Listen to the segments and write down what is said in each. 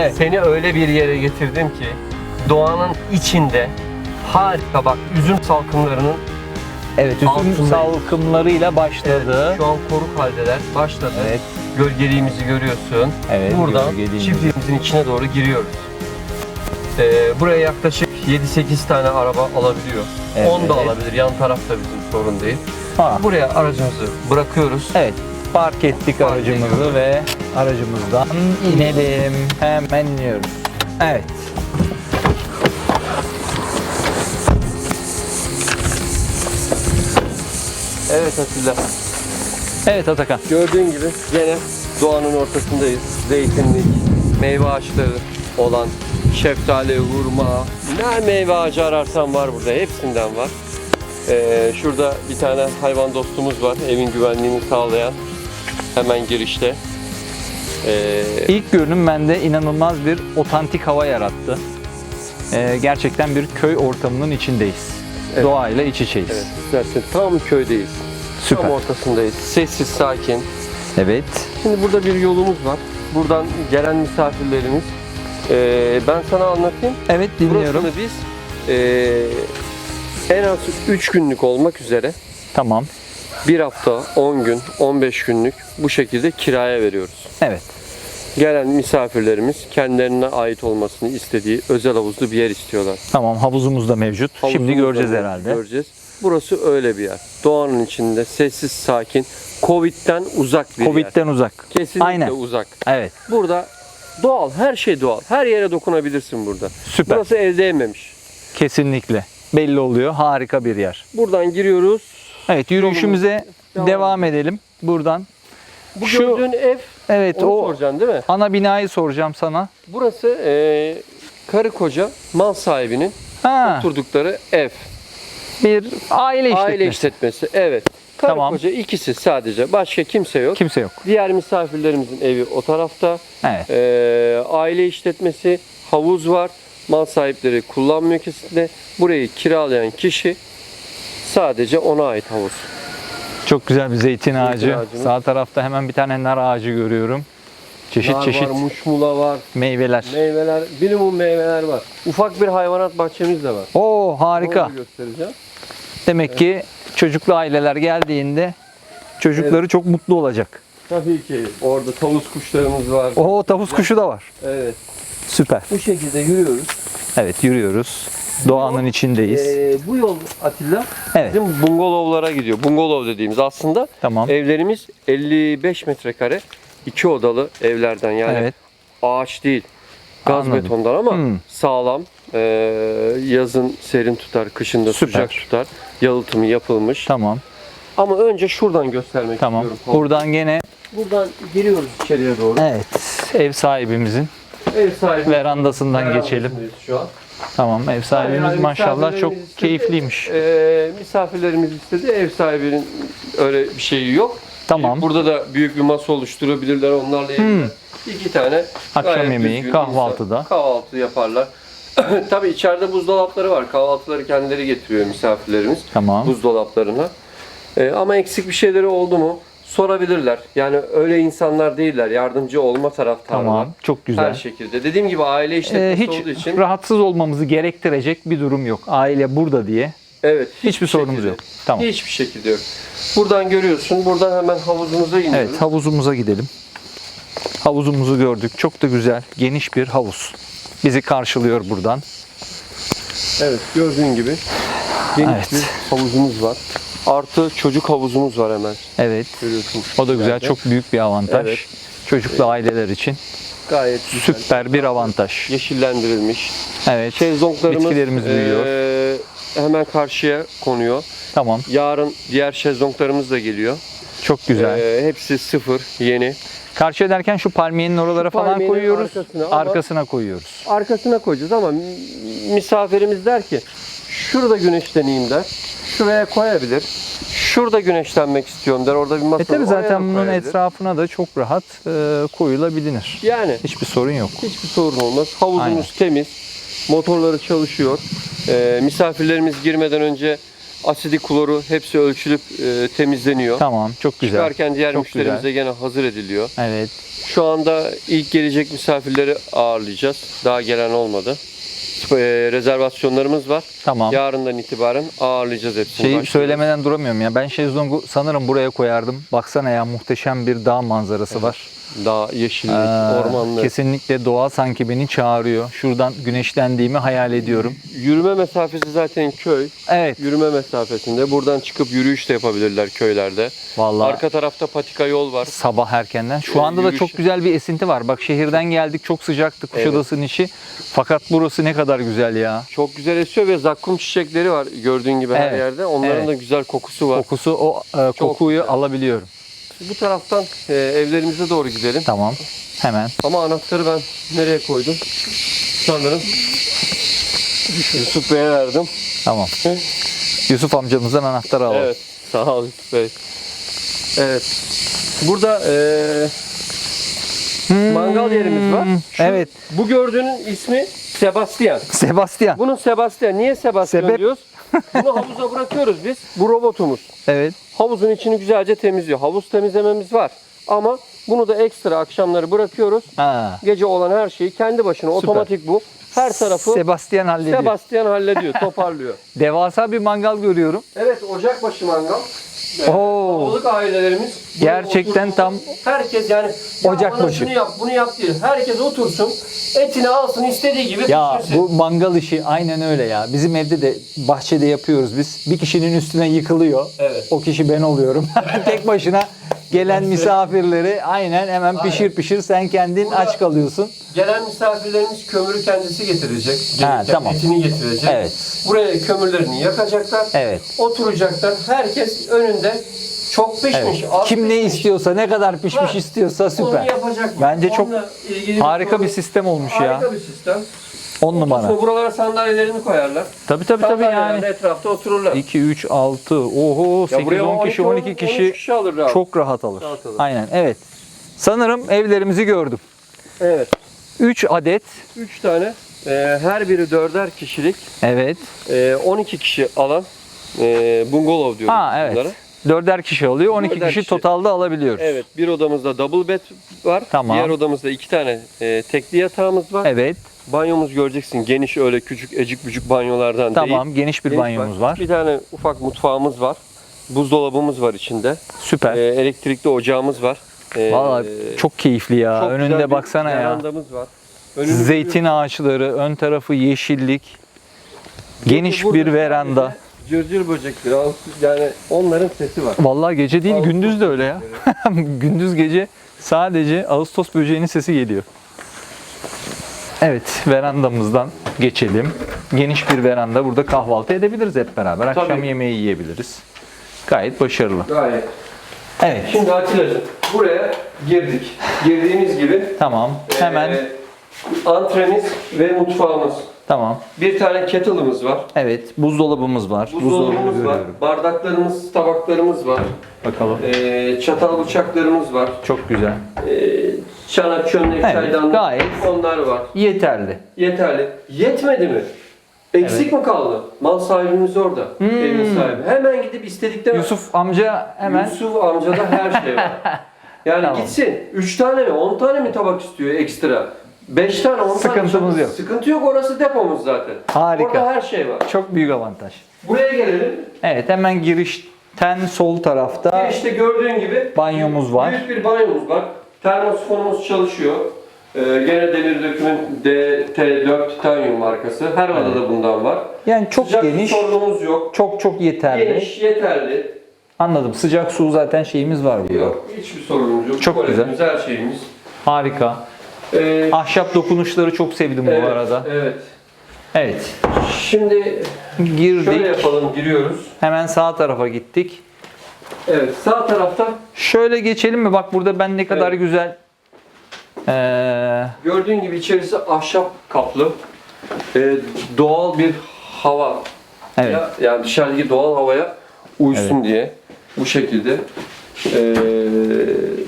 Evet. Seni öyle bir yere getirdim ki doğanın içinde harika bak üzüm salkımlarının Evet, üzüm Altındayız. salkımlarıyla başladı. şu an koruk haldeler başladı. Evet. Gölgeliğimizi görüyorsun. Evet, Buradan gölgeliğimiz. çiftliğimizin içine doğru giriyoruz. Ee, buraya yaklaşık 7-8 tane araba alabiliyor. Evet. 10 da alabilir. Yan tarafta bizim sorun değil. Ha, Buraya aracımızı bırakıyoruz. Evet, park ettik Park aracımızı ediyoruz. ve aracımızdan inelim. Hemen iniyoruz. Evet. Evet Atilla. Evet Atakan. Gördüğün gibi gene doğanın ortasındayız. Zeytinlik, meyve ağaçları olan şeftali, hurma, ne meyve ağacı ararsan var burada. Hepsinden var. Ee, şurada bir tane hayvan dostumuz var. Evin güvenliğini sağlayan. Hemen girişte. Ee, İlk görünüm bende inanılmaz bir otantik hava yarattı. Ee, gerçekten bir köy ortamının içindeyiz. Evet. Doğayla iç içeyiz. evet, istersen tam köydeyiz. Süper. Tam ortasındayız. Sessiz, sakin. Evet. Şimdi burada bir yolumuz var. Buradan gelen misafirlerimiz. Ee, ben sana anlatayım. Evet dinliyorum. Burasını biz eee, en az 3 günlük olmak üzere Tamam. Bir hafta, 10 gün, 15 günlük bu şekilde kiraya veriyoruz. Evet. Gelen misafirlerimiz kendilerine ait olmasını istediği özel havuzlu bir yer istiyorlar. Tamam havuzumuz da mevcut. Şimdi Havuzumuz göreceğiz da herhalde. Göreceğiz. Burası öyle bir yer. Doğanın içinde sessiz, sakin, Covid'den uzak bir yer. Covid'den uzak. Kesinlikle Aynen. uzak. Evet. Burada doğal, her şey doğal. Her yere dokunabilirsin burada. Süper. Burası el değmemiş. Kesinlikle. Belli oluyor. Harika bir yer. Buradan giriyoruz. Evet yürüyüşümüze Devam devam edelim. Buradan. Bu Şu- gördüğün ev Evet Onu o soracaksın değil mi? ana binayı soracağım sana. Burası eee karı koca mal sahibinin Ha, oturdukları ev. bir aile işletmesi. Aile işletmesi. Evet. Karı Tamam. koca ikisi sadece. Başka kimse yok. Kimse yok. Diğer misafirlerimizin evi o tarafta. Evet. Eee, aile işletmesi, havuz var. Mal sahipleri kullanmıyor kesinlikle. Burayı kiralayan kişi sadece ona ait havuz. Çok güzel bir zeytin ağacı. ağacımız. Sağ tarafta hemen bir tane nar ağacı görüyorum. Çeşit Nar çeşit var, muşmula var, meyveler. meyveler, minimum meyveler var. Ufak bir hayvanat bahçemiz de var. Oo harika. Onu da göstereceğim. Demek ki çocuklu aileler geldiğinde çocukları çok mutlu olacak. Tabii ki. Orada tavus kuşlarımız var. Oo tavus kuşu da var. Evet. Süper. Bu şekilde yürüyoruz. Evet yürüyoruz. Doğanın içindeyiz. Ee, bu yol Atilla Evet. bizim bungalovlara gidiyor. Bungalov dediğimiz aslında Tamam. evlerimiz 55 metrekare iki odalı evlerden yani Evet. ağaç değil. Gaz Anladım. betondan ama Hmm. sağlam. Ee, yazın serin tutar, kışında Süper. sıcak tutar. Yalıtımı yapılmış. Tamam. Ama önce şuradan göstermek Tamam. istiyorum. Buradan gene Buradan giriyoruz içeriye doğru. evet ev sahibimizin Ev sahibi. verandasından geçelim. Şu an. Tamam ev sahibimiz Yani maşallah misafirlerimiz çok istedi, keyifliymiş. e, misafirlerimiz istedi. Ev sahibinin öyle bir şeyi yok. Tamam. Burada da büyük bir masa oluşturabilirler. Onlarla Hmm. iki tane Akşam gayet yemeği, düzgün kahvaltıda. insan kahvaltı yaparlar. Tabii içeride buzdolapları var. Kahvaltıları kendileri getiriyor misafirlerimiz Tamam. buzdolaplarına. E, ama eksik bir şeyleri oldu mu sorabilirler. Yani öyle insanlar değiller. Yardımcı olma taraftarı Tamam. Çok güzel. Her şekilde. Dediğim gibi aile işletmesi Ee, hiç olduğu için rahatsız olmamızı gerektirecek bir durum yok. Aile burada diye evet hiçbir sorunumuz şekilde- yok. Tamam. Hiçbir şekilde yok. Buradan görüyorsun. Buradan hemen havuzumuza iniyoruz. Evet havuzumuza gidelim. Havuzumuzu gördük. Çok da güzel, geniş bir havuz. Bizi karşılıyor buradan. Evet, gördüğün gibi geniş Evet. bir havuzumuz var. Artı çocuk havuzumuz var hemen. Evet. O da güzel. ileride. Çok büyük bir avantaj. Evet. Çocuklu aileler için gayet güzel. süper bir avantaj. Yeşillendirilmiş. Evet. Şezlonglarımız Bitkilerimiz büyüyor. eee, hemen karşıya konuyor. Tamam. Yarın diğer şezlonglarımız da geliyor. Çok güzel. Eee, hepsi sıfır, yeni. Karşı ederken şu palmiyenin oralara falan palmiyenin koyuyoruz. arkasına Arkasına koyuyoruz. Arkasına koyacağız ama misafirimiz der ki şurada güneşleneyim der. Şuraya koyabilir. Şurada güneşlenmek istiyorum der. Orada bir masa E tabi zaten bunun koyabilir. etrafına da çok rahat e, koyulabilir. Yani Hiçbir sorun yok. hiçbir sorun olmaz. Havuzumuz Aynen. temiz. Motorları çalışıyor. Ee, misafirlerimiz girmeden önce asidi kloru hepsi ölçülüp e, temizleniyor. Tamam. Çok güzel. Çıkarken diğer Çok müşterimize gene hazır ediliyor. Evet. Şu anda ilk gelecek misafirleri ağırlayacağız. Daha gelen olmadı. E, rezervasyonlarımız var. Tamam. Yarından itibaren ağırlayacağız hepsini. Şeyi Başlıyoruz. söylemeden duramıyorum ya. Ben şezlongu sanırım buraya koyardım. Baksana ya muhteşem bir dağ manzarası var. Dağ, yeşillik, ormanlık. Kesinlikle doğa sanki beni çağırıyor. Şuradan güneşlendiğimi hayal ediyorum. Yürüme mesafesi zaten köy. Evet. Yürüme mesafesinde. Buradan çıkıp yürüyüş de yapabilirler köylerde. Vallahi Arka tarafta patika yol var. sabah erkenden. Şu Ee, anda da yürüyüş- çok güzel bir esinti var. Bak şehirden geldik çok sıcaktı Kuşadası'nın içi. Fakat burası ne kadar güzel ya. Çok güzel esiyor ve zakkum çiçekleri var gördüğün gibi her Evet, yerde. Onların evet. da güzel kokusu var. Kokusu o e, kokuyu güzel. alabiliyorum. Bu taraftan e, evlerimize doğru gidelim. Tamam. Hemen. Ama anahtarı ben nereye koydum? Sanırım Yusuf Bey'e verdim. Tamam. Yusuf amcamızdan anahtarı alalım. Evet. Sağ ol Yusuf Bey. Evet. Burada e, Hmm, mangal yerimiz var. Şu- Evet. Bu gördüğünün ismi Sebastian. Sebastian. Bunun Sebastian. Niye Sebastian Sebep? diyoruz? Bunu havuza bırakıyoruz biz. Bu robotumuz. Evet. Havuzun içini güzelce temizliyor. Havuz temizlememiz var. Ama bunu da ekstra akşamları bırakıyoruz. Ha. Gece olan her şeyi kendi başına otomatik bu. Her tarafı Sebastian hallediyor. Sebastian hallediyor, toparlıyor. Devasa bir mangal görüyorum. Evet, ocakbaşı mangal. Oo. Balık ailelerimiz Gerçekten otursun. tam herkes yani ya ocakbaşı. bana şunu yap, bunu yap değil. Herkes otursun, etini alsın istediği gibi Ya pişirsin. bu mangal işi aynen öyle ya. Bizim evde de bahçede yapıyoruz biz. Bir kişinin üstüne yıkılıyor. Evet. O kişi ben oluyorum. Tek başına gelen misafirleri aynen hemen pişir pişir sen kendin Burada- aç kalıyorsun. Gelen misafirlerimiz kömürü kendisi getirecek. Ha, Gelecek, tamam. Etini getirecek. Evet. Buraya kömürlerini yakacaklar. Evet. Oturacaklar. Herkes önünde çok pişmiş. Evet. az Kim ne pişmiş. istiyorsa ne kadar pişmiş Ha, istiyorsa Onu süper. yapacak. Bence çok Onunla ilgili Harika bir sorun- sistem olmuş ya. Harika bir sistem. 10 numara. Sonra buralara sandalyelerini koyarlar. Tabii tabii tabii yani. etrafta otururlar. 2 3 6 oho 8 10 kişi 12 kişi kişi alır rahat. çok rahat alır. Rahat alır. Aynen evet. Sanırım evlerimizi gördüm. Evet. 3 adet. 3 tane. e, her biri dörder kişilik. Evet. e, 12 kişi alan e, bungalov diyoruz Ha evet. bunlara. Dörder kişi alıyor. 12 Dörder kişi kişi. totalda alabiliyoruz. Evet. Bir odamızda double bed var. Tamam. Diğer odamızda iki tane e, tekli yatağımız var. Evet. Banyomuz göreceksin. Geniş öyle küçük ecik bücük banyolardan değil. Tamam. Geniş bir Geniş banyomuz var. Bir tane ufak mutfağımız var. Buzdolabımız var içinde. Süper. E, elektrikli ocağımız var. E, Vallahi çok keyifli ya. çok güzel Önünde bir baksana ya. var. Önümüzde Zeytin ağaçları, ön tarafı yeşillik. Geniş Burada bir veranda. Cırcır böcekleri, yani onların sesi var. Vallahi gece değil, Ağustos gündüz de öyle ya. gündüz gece sadece Ağustos böceğinin sesi geliyor. Evet, verandamızdan geçelim. Geniş bir veranda. Burada kahvaltı edebiliriz hep beraber. Akşam Tabii. yemeği yiyebiliriz. Gayet başarılı. Gayet. Evet, Şimdi Atilla'cığım buraya girdik. Girdiğimiz gibi tamam. Hemen, e, antremiz ve mutfağımız. Tamam. Bir tane kettle'ımız var. Evet, buzdolabımız var. Buzdolabımız var. görüyorum. Bardaklarımız, tabaklarımız var. Bakalım. E, çatal bıçaklarımız var. Çok güzel. E, çanak, çömlek, Evet, çaydanlık gayet. onlar var. Yeterli. Yeterli. Yetmedi mi? Eksik mi kaldı? Mal sahibimiz orada. Evin sahibi. Hemen gidip istedikten Yusuf amca hemen Yusuf amcada her şey var. Yani Tamam. gitsin 3 tane mi 10 tane mi tabak istiyor ekstra? 5 tane 10 tane. Sıkıntımız yok. Sıkıntı yok orası depomuz zaten. Harika. Orada her şey var. çok büyük avantaj. Buraya gelelim. Evet, hemen girişten sol tarafta Girişte gördüğün gibi banyomuz var. büyük bir banyomuz var. Termosifonumuz çalışıyor. Ee, gene demir dökümün DT4 Titanium markası. Her odada bundan var. Yani çok Sıcak su geniş, sorunumuz yok. çok çok yeterli. Geniş, yeterli. Anladım. Sıcak su zaten şeyimiz var burada. Yok, hiçbir sorunumuz yok. Çok Tuvaletimiz, her şeyimiz. Harika. Ee, Ahşap dokunuşları çok sevdim evet, bu arada. Evet. Evet. Şimdi Girdik. şöyle yapalım, giriyoruz. Hemen sağ tarafa gittik. Evet, sağ tarafta Şöyle geçelim mi? Bak burada ben ne kadar Evet. güzel ee, gördüğün gibi içerisi ahşap kaplı. Ee, doğal bir hava. evet. Ya, yani dışarıdaki doğal havaya uysun diye bu şekilde. Ee,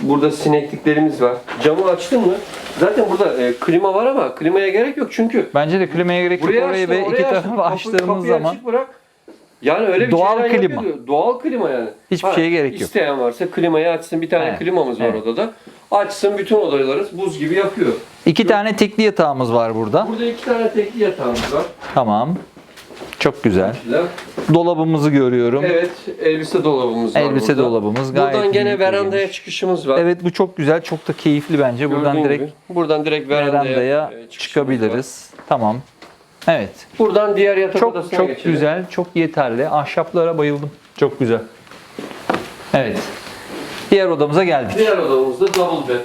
burada sinekliklerimiz var. Camı açtın mı? Zaten burada e, klima var ama klimaya gerek yok çünkü Bence de klimaya gerek yok. buraya Orayı açtın, ve oraya iki açtın. tarafı Kapı- açtığımız kapıyı zaman açık bırak. Yani öyle bir Doğal klima. yapıyor. Doğal klima yani. Hiçbir şeye gerek yok. İsteyen varsa klimayı açsın. Bir tane Evet. klimamız var Evet. odada. Açsın bütün odaları buz gibi yapıyor. İki tane tekli yatağımız var burada. Burada iki tane tekli yatağımız var. Tamam. Çok güzel. Dolabımızı görüyorum. Evet, elbise dolabımız var Elbise burada. dolabımız gayet Buradan gene verandaya geniş. çıkışımız var. Evet bu çok güzel. Çok da keyifli bence. Buradan Gördüğün direkt gibi. buradan direkt verandaya, verandaya e, çıkışımız çıkabiliriz. Tamam. Evet. var. Buradan diğer yatak Çok odasına çok geçelim. güzel, çok yeterli. Ahşaplara bayıldım. Çok güzel. Evet. Diğer odamıza geldik. Diğer odamızda double bed.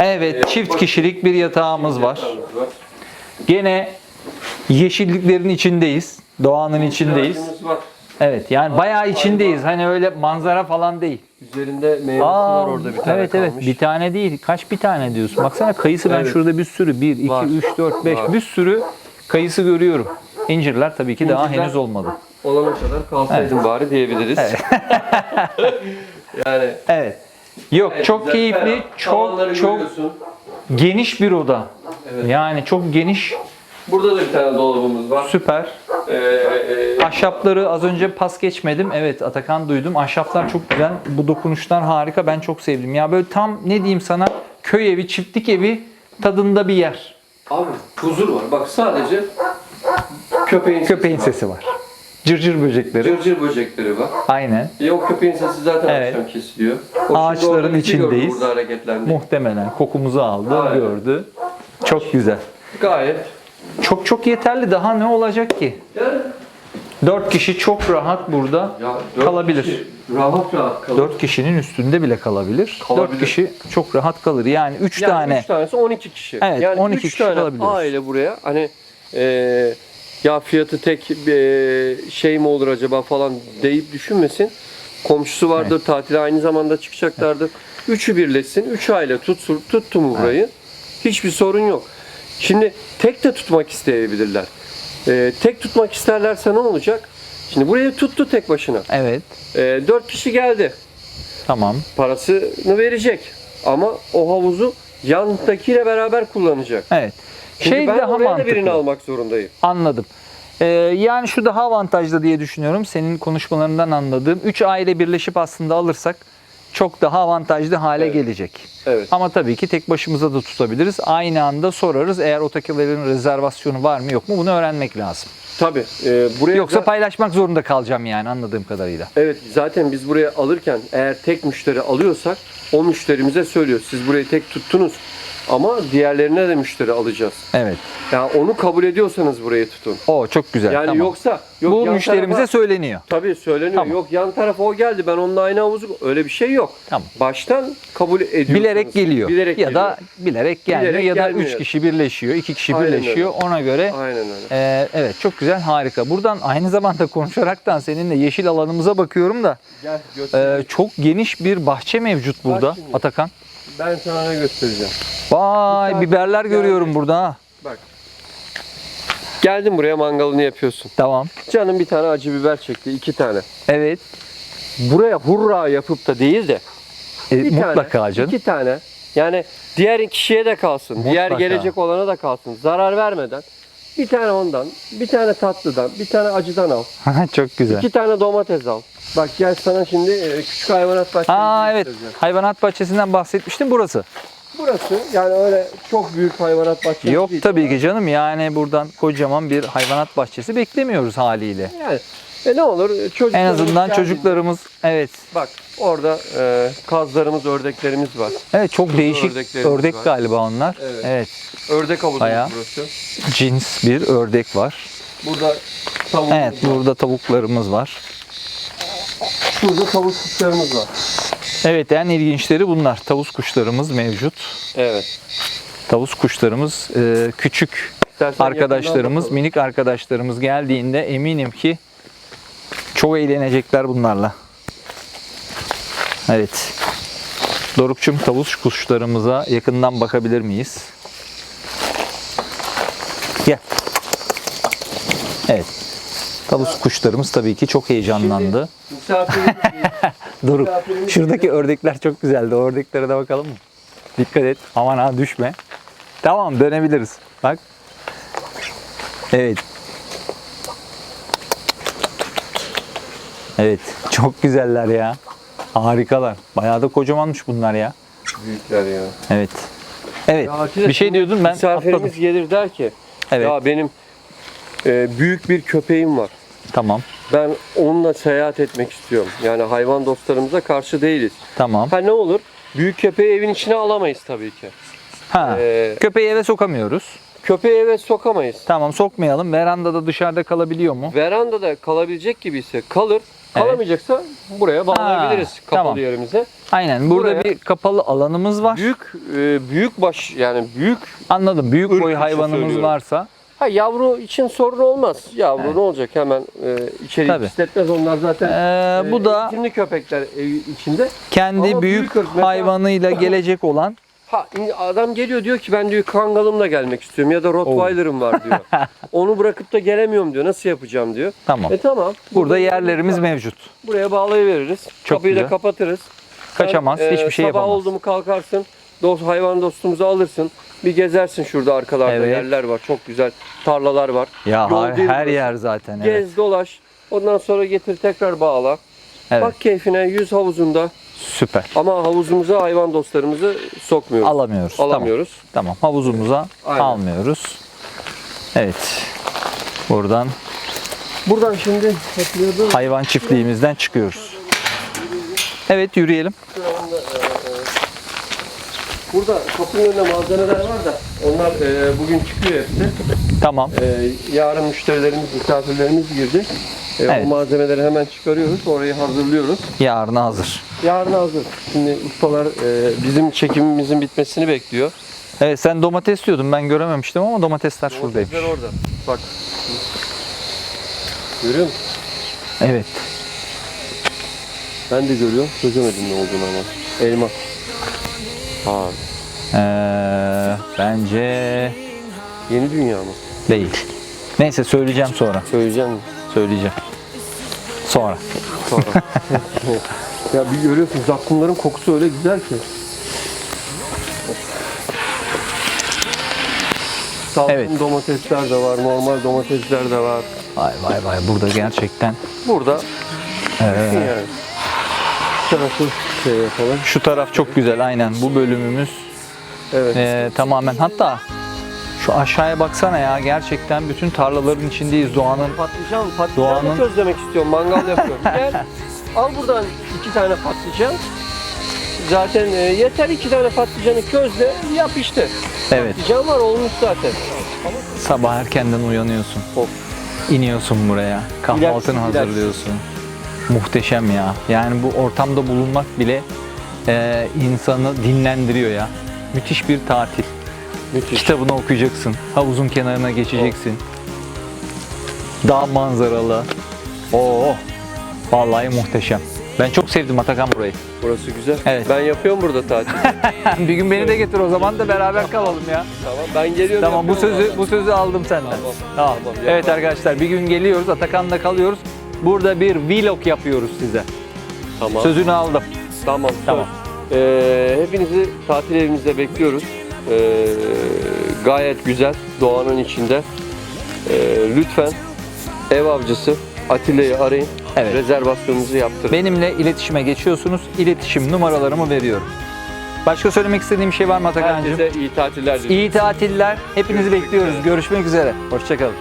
Evet, Evet, çift kişilik bir yatağımız var. Yatağımız var. Gene yeşilliklerin içindeyiz. Doğanın içindeyiz. Ağacımız var. Evet, yani bayağı içindeyiz. Hani öyle manzara falan değil. Üzerinde meyvesi Aa, var orada bir tane evet kalmış. evet bir tane değil. Kaç bir tane diyorsun. Baksana kayısı ben Evet. şurada bir sürü 1 2 Var. 3 4 5 Var. bir sürü kayısı görüyorum. İncirler tabii ki daha İncirler- henüz olmadı. Olana kadar kalsaydın bari diyebiliriz. yani Evet. Yok evet, çok güzel, keyifli, ferah. Tavanları çok çok görüyorsun. geniş bir oda. Evet. Yani çok geniş, Burada da bir tane dolabımız var. süper. Ee, e, Ahşapları az önce pas geçmedim. Evet Atakan duydum. Ahşaplar çok güzel. Bu dokunuşlar harika. Ben çok sevdim. Ya böyle tam ne diyeyim sana köy evi, çiftlik evi tadında bir yer. abi huzur var. Bak sadece köpeğin Köpeğin sesi var. Cırcır böcekleri. Cırcır böcekleri var. Aynen. E o köpeğin sesi zaten Evet. akşam kesiliyor. O şimdi Ağaçların orada bizi gördü, içindeyiz. Burada hareketlendi. Muhtemelen kokumuzu aldı, Aynen. gördü. Çok güzel. Gayet. Çok çok yeterli. Daha ne olacak ki? 4 kişi çok rahat burada ya dört kalabilir. kişi rahat rahat kalır. 4 kişinin üstünde bile kalabilir. Kalabilir. 4 kişi çok rahat kalır. Yani 3 Yani tane üç tanesi 12 kişi. Evet, yani 12 üç kişi tane kalabiliyoruz. aile buraya hani e, ya fiyatı tek e, şey mi olur acaba falan deyip düşünmesin. Komşusu vardır, tatile aynı zamanda çıkacaklardır. Üçü birleşsin, üç aile tutsun, tuttu mu burayı hiçbir sorun yok. Şimdi tek de tutmak isteyebilirler. E, tek tutmak isterlerse ne olacak? Şimdi burayı tuttu tek başına. Evet. E, dört kişi geldi Tamam. parasını verecek. Ama o havuzu yandakiyle beraber kullanacak. Evet. Çünkü şey ben daha oraya da birini almak zorundayım. Anladım. Ee, yani şu daha avantajlı diye düşünüyorum. Senin konuşmalarından anladığım. 3 aile birleşip aslında alırsak çok daha avantajlı hale Evet. gelecek. Evet. Ama tabii ki tek başımıza da tutabiliriz. Aynı anda sorarız. Eğer otakilerin rezervasyonu var mı yok mu bunu öğrenmek lazım. Tabii. e, buraya Yoksa za- paylaşmak zorunda kalacağım yani anladığım kadarıyla. Evet zaten biz buraya alırken eğer tek müşteri alıyorsak o müşterimize söylüyor. Siz burayı tek tuttunuz ama diğerlerine de müşteri alacağız. Evet. Yani onu kabul ediyorsanız burayı tutun. O çok güzel. Yani tamam. yoksa yok Bu yan müşterimize tarafa- söyleniyor. Tabii söyleniyor. Tamam. Yok yan tarafa o geldi ben onunla aynı havuzu öyle bir şey yok. Tamam. Baştan kabul ediyorsunuz. Bilerek geliyor. Bilerek ya da geliyor. bilerek gelmiyor Bilerek ya da gelmiyor. 3 kişi birleşiyor, 2 kişi Aynen birleşiyor. Ona göre Aynen öyle. Ee, evet çok güzel harika. Buradan aynı zamanda konuşaraktan seninle yeşil alanımıza bakıyorum da Gel e, çok geniş bir bahçe mevcut burada şimdi. Atakan. Ben sana ne göstereceğim. Vay Bir biberler tane görüyorum burada ha. Bak. Geldin buraya mangalını yapıyorsun. Tamam. Canım bir tane acı biber çekti, iki tane. Evet. Buraya hurra yapıp da değil de E, bir mutlaka tane, canım. iki tane. Yani diğer kişiye de kalsın, diğer Mutlaka. gelecek olana da kalsın. Zarar vermeden bir tane ondan, bir tane tatlıdan, bir tane acıdan al. çok güzel. iki tane domates al. Bak gel sana şimdi e, küçük hayvanat bahçesi Aa evet. Hayvanat bahçesinden bahsetmiştim burası. Burası yani öyle çok büyük hayvanat bahçesi Yok değil. tabii ki canım. Yani buradan kocaman bir hayvanat bahçesi beklemiyoruz haliyle. Yani e ne olur çocuklarımız En azından çocuklarımız evet. Bak orada e, kazlarımız, ördeklerimiz var. Evet çok değişik ördeklerimiz ördek var. galiba onlar. Evet. evet. Ördek havuzumuz Bayağı. burası. Cins bir ördek var. Burada tavuğumuz Evet burada tavuklarımız var. Şurada tavuk kuşlarımız var. Evet en ilginçleri bunlar. Tavus kuşlarımız mevcut. Evet. Tavus kuşlarımız e, küçük İstersen arkadaşlarımız, bakalım. minik arkadaşlarımız geldiğinde eminim ki çok eğlenecekler bunlarla. Evet. Dorukçum tavus kuşlarımıza yakından bakabilir miyiz? Gel. Evet. Tavus kuşlarımız tabii ki çok heyecanlandı. Doruk. Şuradaki ördekler çok güzeldi. O ördeklere de bakalım mı? Dikkat et. Aman ha düşme. Tamam dönebiliriz. Bak. Evet. Evet. Çok güzeller ya. Harikalar. Bayağı da kocamanmış bunlar ya. Büyükler ya. Evet. Evet. Ya bir şey diyordun ben Misafirimiz atladım. gelir der ki Evet. ya benim e, büyük bir köpeğim var. Tamam. Ben onunla seyahat etmek istiyorum. Yani hayvan dostlarımıza karşı değiliz. Tamam. Ha ne olur? Büyük köpeği evin içine alamayız tabii ki. Ha. Ee, Köpeği eve sokamıyoruz. köpeği eve sokamayız. Tamam sokmayalım. Verandada dışarıda kalabiliyor mu? Verandada kalabilecek gibi ise kalır. Kalamayacaksa buraya bağlayabiliriz kapalı tamam. yerimize. Aynen. Burada Buraya- bir kapalı alanımız var. Büyük e, büyük baş yani büyük Anladım. Büyük Irk boy için hayvanımız söylüyorum. varsa ha yavru için sorun olmaz. Yavru ne olacak hemen e, içeri Tabii. onlar zaten. ee, bu e, da eğitimli köpekler ev içinde. kendi Ama büyük, büyük ırk mesela- hayvanıyla gelecek olan Ha adam geliyor diyor ki ben diyor kangalımla gelmek istiyorum ya da Rottweiler'ım var diyor. Onu bırakıp da gelemiyorum diyor. Nasıl yapacağım diyor. tamam. E tamam. Burada yerlerimiz mevcut. Buraya bağlayıveririz. Çok Kapıyı da güzel. kapatırız. Kaçamaz, Sen, e, hiçbir şey sabah yapamaz. oldu mu kalkarsın. Dost, hayvan dostumuzu alırsın. Bir gezersin şurada arkalarda Evet. yerler var. Çok güzel tarlalar var. Ya Yol her, her yer zaten. Evet. Gez dolaş. Ondan sonra getir tekrar bağla. evet. Bak keyfine yüz havuzunda. Süper. Ama havuzumuza hayvan dostlarımızı sokmuyoruz. Alamıyoruz. Alamıyoruz. Tamam. tamam. Havuzumuza Aynen. almıyoruz. Evet. Buradan Buradan şimdi hayvan çiftliğimizden çıkıyoruz. Evet yürüyelim. Şu anda, e, Burada kapının önünde malzemeler var da onlar e, bugün çıkıyor hepsi. Tamam. E, yarın müşterilerimiz, misafirlerimiz girecek. E, Evet. O malzemeleri hemen çıkarıyoruz, orayı hazırlıyoruz. Yarına hazır. Yarın hazır. Şimdi ustalar e, bizim çekimimizin bitmesini bekliyor. Evet sen domates diyordun ben görememiştim ama domatesler şuradaymış. Domatesler orada. Bak. Görüyor musun? Evet. Ben de görüyorum. Çözemedim ne olduğunu ama. Elma. Ee, bence yeni dünya mı? değil. Neyse söyleyeceğim sonra. Söyleyeceğim mi? Söyleyeceğim. Sonra. Sonra. ya bir görüyorsun zakkumların kokusu öyle güzel ki. Salkım Evet. domatesler de var, normal domatesler de var. Vay vay vay burada gerçekten Burada ee, yani. Şu tarafı şey yapalım. şu taraf çok güzel aynen bu bölümümüz Evet. ee, tamamen hatta şu aşağıya baksana ya gerçekten bütün tarlaların içindeyiz doğanın Patlıcan, patlıcanı Doğanın- közlemek istiyorum, mangal yapıyorum. Gel, al buradan iki tane patlıcan. Zaten e, yeter iki tane patlıcanı közle, yap işte. evet Patlıcan var, olmuş zaten. sabah erkenden uyanıyorsun Of. iniyorsun buraya kahvaltını hazırlıyorsun muhteşem ya yani bu ortamda bulunmak bile ee, insanı dinlendiriyor ya müthiş bir tatil Müthiş. kitabını okuyacaksın havuzun kenarına geçeceksin dağ manzaralı Oo, vallahi muhteşem ben çok sevdim Atakan burayı Burası güzel. Evet. Ben yapıyorum burada tatil. bir gün beni de getir o zaman da beraber kalalım ya tamam, ben geliyorum. Tamam bu sözü bu sözü aldım senden. Tamam, Tamam. tamam, evet arkadaşlar bir gün geliyoruz Atakan'da kalıyoruz. Burada bir vlog yapıyoruz size. Tamam. Sözünü aldım. Tamam. Tamam. Ee, hepinizi tatil evimizde bekliyoruz. Ee, gayet güzel, doğanın içinde. Ee, lütfen ev avcısı Atilla'yı arayın. Evet. Rezervasyonunuzu yaptırın. Benimle iletişime geçiyorsunuz. İletişim numaralarımı veriyorum. Başka söylemek istediğim bir şey var mı Atakan'cığım? Herkese iyi tatiller diliyorum. İyi tatiller. Hepinizi bekliyoruz. Görüşmek üzere. Hoşçakalın.